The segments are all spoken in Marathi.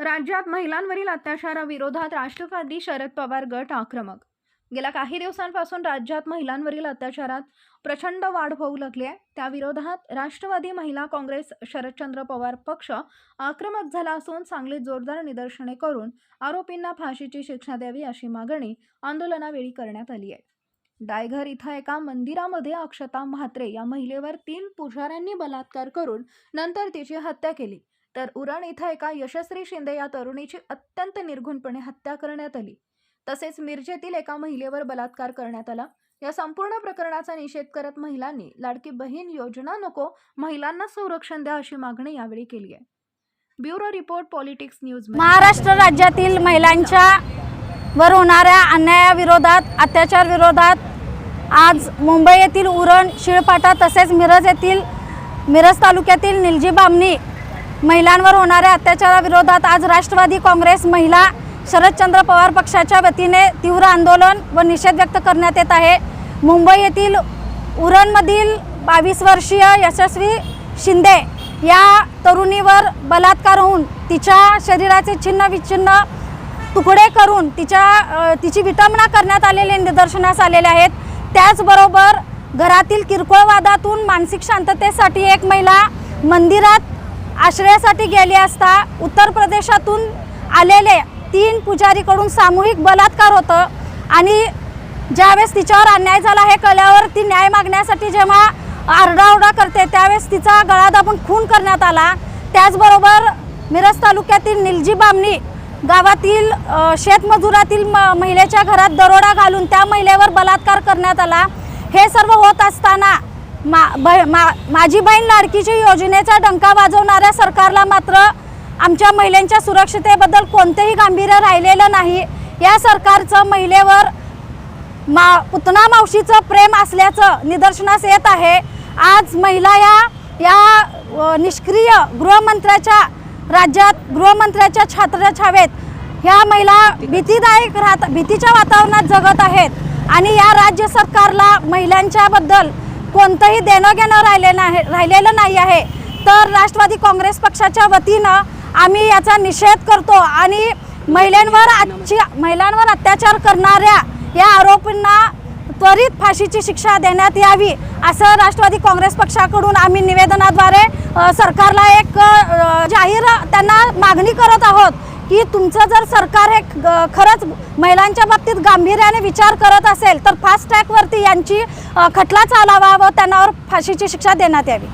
राज्यात महिलांवरील अत्याचाराविरोधात राष्ट्रवादी शरद पवार गट आक्रमक. गेल्या काही दिवसांपासून राज्यात महिलांवरील अत्याचारात प्रचंड वाढ होऊ लागली आहे. त्याविरोधात राष्ट्रवादी महिला काँग्रेस शरदचंद्र पवार पक्ष आक्रमक झाला असून सांगलीत जोरदार निदर्शने करून आरोपींना फाशीची शिक्षा द्यावी अशी मागणी आंदोलनावेळी करण्यात आली आहे. डायघर इथं एका मंदिरामध्ये अक्षता म्हात्रे या महिलेवर तीन पुजाऱ्यांनी बलात्कार करून नंतर तिची हत्या केली. तर उरण इथं एका यशस्वी शिंदे या तरुणीची अत्यंत निर्घुणपणे हत्या करण्यात आली. तसेच मिरजेतील एका महिलेवर बलात्कार करण्यात आला. या संपूर्ण प्रकरणाचा निषेध करत महिलांनी लाडकी बहीण योजना नको महिलांना संरक्षण द्या अशी मागणी यावेळी केली आहे. Bureau report politics news Maharashtra राज्यातील महिलांच्या वर होणाऱ्या अन्यायाविरोधात अत्याचार विरोधात आज मुंबई येथील उरण शिळपाटा तसेच मिरज येथील मिरज तालुक्यातील निलजी बामणी महिलांवर होणाऱ्या अत्याचाराविरोधात आज राष्ट्रवादी काँग्रेस महिला शरदचंद्र पवार पक्षाच्या वतीने तीव्र आंदोलन व निषेध व्यक्त करण्यात येत आहे. मुंबई येथील उरणमधील बावीस वर्षीय यशस्वी शिंदे या तरुणीवर बलात्कार होऊन तिच्या शरीराचे छिन्न विच्छिन्न तुकडे करून तिच्या तिची विटंबना करण्यात आलेले निदर्शनास आलेले आहेत. त्याचबरोबर घरातील किरकोळ वादातून मानसिक शांततेसाठी एक महिला मंदिरात आश्रयासाठी गेली असता उत्तर प्रदेशातून आलेले तीन पुजारीकडून सामूहिक बलात्कार होतं आणि ज्यावेळेस तिच्यावर अन्याय झाला हे कळल्यावर ती न्याय मागण्यासाठी जेव्हा आरडाओरडा करते त्यावेळेस तिचा गळा दाबून खून करण्यात आला. त्याचबरोबर मिरज तालुक्यातील निलजी बामणी गावातील शेतमजुरातील म महिलेच्या घरात दरोडा घालून त्या महिलेवर बलात्कार करण्यात आला. हे सर्व होत असताना मा ब मा माझी बहीण लाडकीची योजनेचा डंका वाजवणाऱ्या सरकारला मात्र आमच्या महिलांच्या सुरक्षिततेबद्दल कोणतेही गांभीर्य राहिलेलं नाही. या सरकारचं महिलेवर मा पुतना मावशीचं प्रेम असल्याचं निदर्शनास येत आहे. आज महिला या या निष्क्रिय गृहमंत्र्याच्या राज्यात गृहमंत्र्याच्या छात्र छावेत ह्या महिला भीतीदायक राहत भीतीच्या वातावरणात जगत आहेत. आणि या राज्य सरकारला महिलांच्याबद्दल कोणतंही देणं घेणं राहिले नाही राहिलेलं नाही आहे. तर राष्ट्रवादी काँग्रेस पक्षाच्या वतीनं आम्ही याचा निषेध करतो आणि महिलांवर आजची महिलांवर अत्याचार करणाऱ्या या आरोपींना त्वरित फाशीची शिक्षा देण्यात यावी असं राष्ट्रवादी काँग्रेस पक्षाकडून आम्ही निवेदनाद्वारे सरकारला एक जाहीर त्यांना मागणी करत आहोत. की तुमचं जर सरकार हे खरंच महिलांच्या बाबतीत गांभीर्याने विचार करत असेल तर फास्ट ट्रॅकवरती यांची खटला चालावा व त्यांनावर फाशीची शिक्षा देण्यात यावी.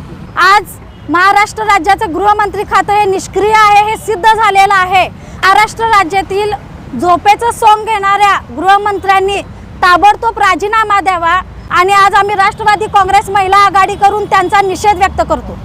आज महाराष्ट्र राज्याचं गृहमंत्री खातं हे निष्क्रिय आहे हे सिद्ध झालेलं आहे. महाराष्ट्र राज्यातील झोपेचं सोंग घेणाऱ्या गृहमंत्र्यांनी ताबडतोब राजीनामा द्यावा आणि आज आम्ही राष्ट्रवादी काँग्रेस महिला आघाडी करून त्यांचा निषेध व्यक्त करतो.